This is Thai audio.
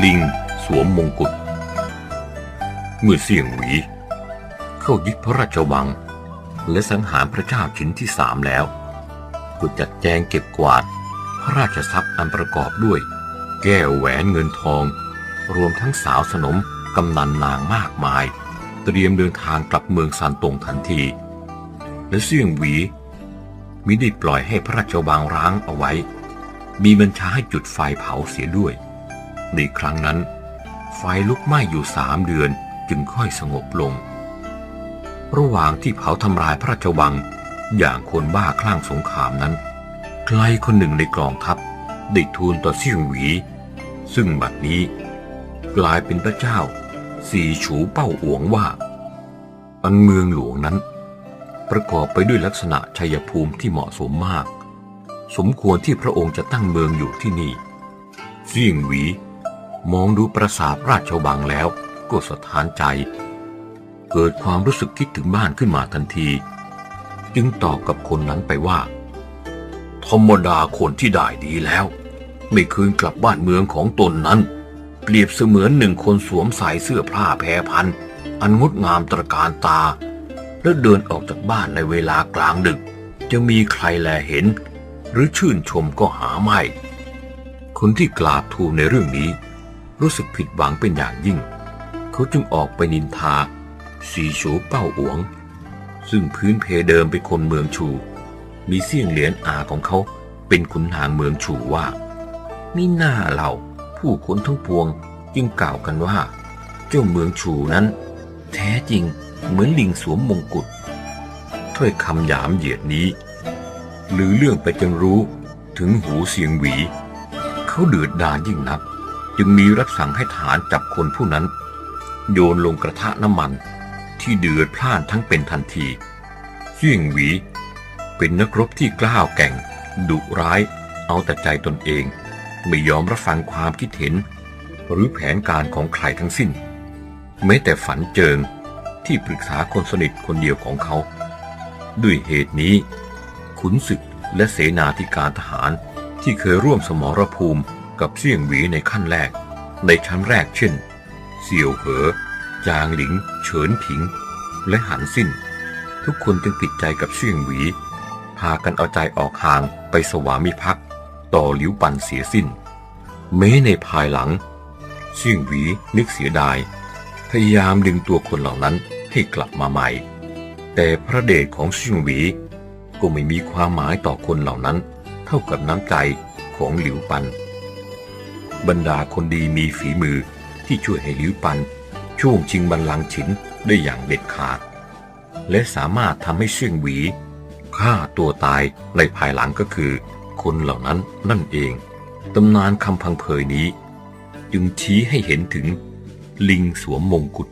ลิงสวมมงกุฎ เมื่อเสี่ยงหวี เข้ายึดพระราชวัง และสังหารพระเจ้าชิ้นที่สามแล้วก็จัดแจงเก็บกวาด พระราชทรัพย์อันประกอบด้วย แก้วแหวนเงินทอง รวมทั้งสาวสนมกำนันนางมากมาย เตรียมเดินทางกลับเมืองซานตงทันที และเสี่ยงหวีมิได้ปล่อยให้พระราชวังร้างเอาไว้ มีบัญชาให้จุดไฟเผาเสียด้วย ในครั้งนั้น ไฟลุกไหม้อยู่สามเดือนจึงค่อยสงบลง ระหว่างที่เผาทำลายพระราชวังอย่างคนบ้าคลั่งสงครามนั้น ใครคนหนึ่งในกองทัพได้ทูลต่อเสี่ยงหวี ซึ่งบัดนี้ กลายเป็นพระเจ้า สีฉูเป้าอวงว่า อันเมืองหลวงนั้น ประกอบไปด้วยลักษณะชัยภูมิที่เหมาะสมมาก สมควรที่พระองค์จะตั้งเมืองอยู่ที่นี่เสี่ยงหวี มองดูปราสาทราชวังแล้วก็สะท้านใจ เกิดความรู้สึกคิดถึงบ้านขึ้นมาทันที จึงตอบกับคนนั้นไปว่า ธรรมดาคนที่ได้ดีแล้ว ไม่คืนกลับบ้านเมืองของตนนั้น เปรียบเสมือนหนึ่งคนสวมใส่เสื้อผ้าแพรพัน อันงดงามตระการตา แล้วเดินออกจากบ้านในเวลากลางดึก จะมีใครแลเห็น หรือชื่นชมก็หาไม่ คนที่กราบทูลในเรื่องนี้ รู้สึกผิดหวังเป็นอย่างยิ่ง เขาจึงออกไปนินทา สีโฉเป้าอวง ซึ่งพื้นเพเดิมเป็นคนเมืองชู มีเสี่ยงเหรียญอาของเขาเป็นขุนนางเมืองชูว่า มีหน้าเราผู้คนทั้งปวงจึงกล่าวกันว่า เจ้าเมืองชูนั้น แท้จริงเหมือนลิงสวมมงกุฎถ้อยคำหยามเหยียดนี้ หรือเรื่องไปจนรู้ถึงหูเสียงหวี เขาเดือดดาลยิ่งนัก จึงมีรับสั่งให้ทหารจับคนผู้นั้น โยนลงกระทะน้ำมันที่เดือดพล่านทั้งเป็นทันทีเสี่ยงหวี เป็นนักรบที่กล้าวแก่ง ดุร้าย เอาแต่ใจตนเอง ไม่ยอมรับฟังความคิดเห็น หรือแผนการของใครทั้งสิ้น แม้แต่ฝันเจิงที่ปรึกษาคนสนิทคนเดียวของเขา ด้วยเหตุนี้ ขุนศึกและเสนาธิการทหารที่เคยร่วมสมรภูมิ กับเสี่ยงหวีในขั้นแรก ในชั้นแรกเช่น เสี่ยวเหอ จางหลิง เฉินผิง และหันสิ้น ทุกคนจึงติดใจกับเสี่ยงหวี พากันเอาใจออกห่างไปสวามิภักดิ์ต่อหลิวปันเสียสิ้นแม้ในภายหลังเสี่ยงหวีนึกเสียดาย พยายามดึงตัวคนเหล่านั้นให้กลับมาใหม่ แต่พระเดชของเสี่ยงหวีก็ไม่มีความหมายต่อคนเหล่านั้น เท่ากับน้ำใจของหลิวปัน บรรดาคนดีมีฝีมือที่ช่วยให้ลิวปัน ช่วงชิงบัลลังก์ฉินได้อย่างเด็ดขาด และสามารถทำให้เสี่ยงหวีฆ่าตัวตายในภายหลังก็คือ คนเหล่านั้นนั่นเองตำนานคำพังเพยนี้ จึงชี้ให้เห็นถึงลิงสวมมงกุฎ